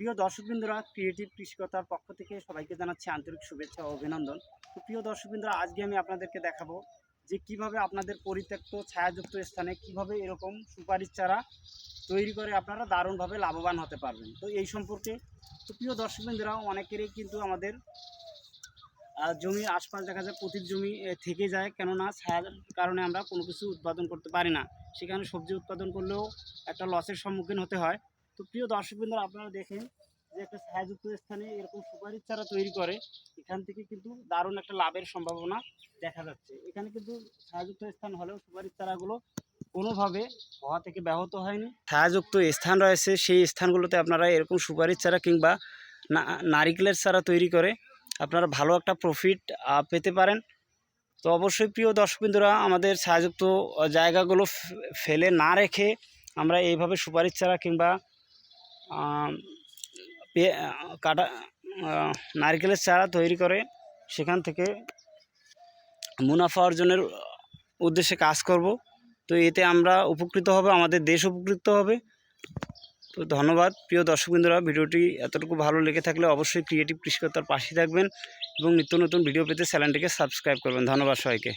প্রিয় দর্শকবৃন্দরা ক্রিয়েটিভ কৃষিকতার পক্ষ থেকে সবাইকে জানাচ্ছি আন্তরিক শুভেচ্ছা ও অভিনন্দন। তো প্রিয় দর্শকবৃন্দরা, আজকে আমি আপনাদেরকে দেখাবো যে কীভাবে আপনাদের পরিত্যক্ত ছায়াযুক্ত স্থানে কীভাবে এরকম সুপারির চারা তৈরি করে আপনারা দারুণভাবে লাভবান হতে পারবেন। তো এই সম্পর্কে, তো প্রিয় দর্শকবৃন্দরা, অনেকেরই কিন্তু আমাদের জমির আশপাশ দেখা যায় প্রতি জমি থেকে যায়। কেননা ছায়ার কারণে আমরা কোনো কিছু উৎপাদন করতে পারি না। সেখানে সবজি উৎপাদন করলেও একটা লসের সম্মুখীন হতে হয়। তো প্রিয় দর্শকবৃন্দরা, আপনারা দেখেন যে একটা ছায়াযুক্ত স্থানে এরকম সুপারির চারা তৈরি করে, এখান থেকে কিন্তু দারুণ একটা লাভের সম্ভাবনা দেখা যাচ্ছে। এখানে কিন্তু ছায়াযুক্ত স্থান হলেও সুপারির চারাগুলো কোনোভাবে হওয়া থেকে ব্যাহত হয়নি। ছায়াযুক্ত স্থান রয়েছে, সেই স্থানগুলোতে আপনারা এরকম সুপারির চারা কিংবা নারিকেলের চারা তৈরি করে আপনারা ভালো একটা প্রফিট পেতে পারেন। তো অবশ্যই প্রিয় দর্শকবৃন্দরা, আমাদের ছায়াযুক্ত জায়গাগুলো ফেলে না রেখে আমরা এইভাবে সুপারির চারা কিংবা কাটা নারকেলের চারা তৈরি করে সেখান থেকে মুনাফা অর্জনের উদ্দেশ্যে কাজ করব। তো এতে আমরা উপকৃত হবে, আমাদের দেশ উপকৃত হবে। তো ধন্যবাদ। প্রিয় দর্শকবৃন্দরা ভিডিওটি এতটুকু ভালো লেগে থাকলে অবশ্যই ক্রিয়েটিভ কৃষিকতার পাশে থাকবেন এবং নিত্য নতুন ভিডিও পেতে চ্যানেলটিকে সাবস্ক্রাইব করবেন। ধন্যবাদ সবাইকে।